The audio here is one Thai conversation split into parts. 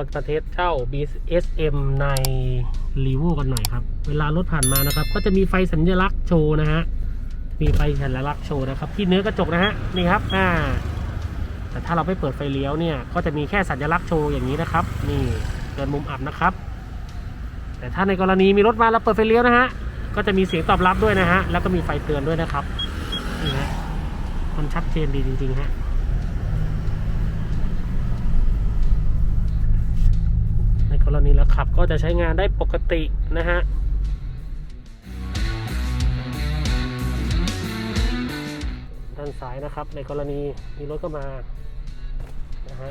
มาเทสเช่า BSM ใน r e v o กันหน่อยครับ เวลารถผ่านมานะครับ ก็จะมีไฟสัญลักษณ์โชว์นะฮะ มีไฟสัญลักษณ์โชว์นะครับ ที่เนื้อกระจกนะฮะ นี่ครับ อ่า แต่ถ้าเราไม่เปิดไฟเลี้ยวเนี่ย ก็จะมีแค่สัญลักษณ์โชว์อย่างนี้นะครับ นี่เดินมุมอับนะครับ แต่ถ้าในกรณีมีรถมาแล้วเปิดไฟเลี้ยวนะฮะ ก็จะมีเสียงตอบรับด้วยนะฮะ แล้วก็มีไฟเตือนด้วยนะครับ นี่ฮะ มันชัดเจนดีจริงๆฮะ ในก รณีแล้วขับก็จะใช้งานได้ปกตินะฮะด้านซ้ายนะครับ ในกรณีมีรถก็มานะฮะ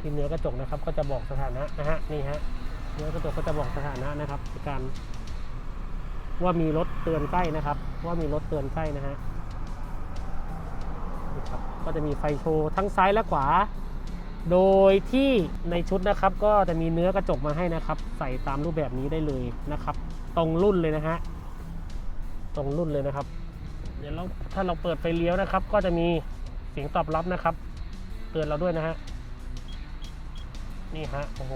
ที่เนื้อกระจกนะครับ ก็จะบอกสถานะนะฮะนี่ฮะเนื้อกระจกก็จะบอกสถานะนะครับการว่ามีรถเตือนใกล้นะครับ ว่ามีรถเตือนใกล้นะฮะก็จะมีไฟโชว์ทั้งซ้ายและขวา โดยที่ในชุดนะครับก็จะมีเนื้อกระจกมาให้นะครับ ใส่ตามรูปแบบนี้ได้เลยนะครับ ตรงรุ่นเลยนะฮะตรงรุ่นเลยนะครับ เดี๋ยวเราถ้าเราเปิดไฟเลี้ยวนะครับ ก็จะมีเสียงตอบรับนะครับ เตือนเราด้วยนะฮะนี่ฮะโอ้โห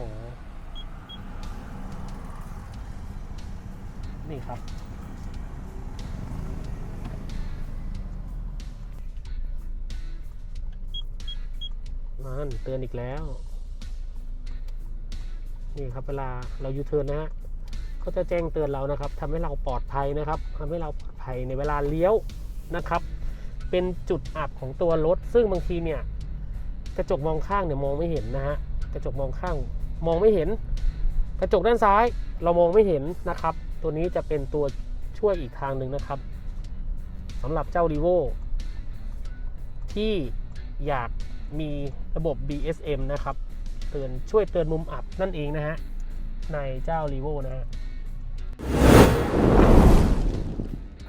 นี่ครับ นั่นเตือนอีกแล้ว นี่ครับเวลาเรายูเทิร์นนะฮะก็จะแจ้งเตือนเรานะครับทำให้เราปลอดภัยนะครับทำให้เราปลอดภัยในเวลาเลี้ยวนะครับ เป็นจุดอับของตัวรถ ซึ่งบางทีเนี่ยกระจกมองข้างเนี่ยมองไม่เห็นนะฮะกระจกมองข้างมองไม่เห็น กระจกด้านซ้ายเรามองไม่เห็นนะครับ ตัวนี้จะเป็นตัวช่วยอีกทางหนึ่งนะครับสำหรับเจ้า r ีโวที่อยาก มีระบบ BSM นะครับ เตือนช่วยเตือนมุมอับนั่นเองนะฮะ ในเจ้า r ีโวนะฮะ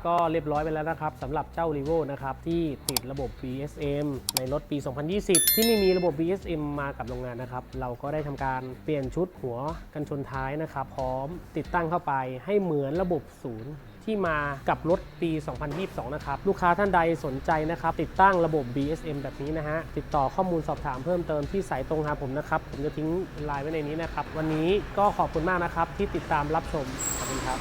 ก็เรียบร้อยไปแล้วนะครับสำหรับเจ้า r ีโวนะครับ ที่ติดระบบ BSM ในรถปี 2020 ที่ไม่มีระบบ BSM มากับโรงงานนะครับ เราก็ได้ทำการเปลี่ยนชุดหัวกันชนท้ายนะครับ พร้อมติดตั้งเข้าไปให้เหมือนระบบศูนย์ ที่มากับรถปี 2022 นะครับ ลูกค้าท่านใดสนใจนะครับ ติดตั้งระบบ BSM แบบนี้นะฮะ ติดต่อข้อมูลสอบถามเพิ่มเติมที่สายตรงหาผมนะครับ ผมจะทิ้งไลน์ไว้ในนี้นะครับ วันนี้ก็ขอบคุณมากนะครับ ที่ติดตามรับชม ขอบคุณครับ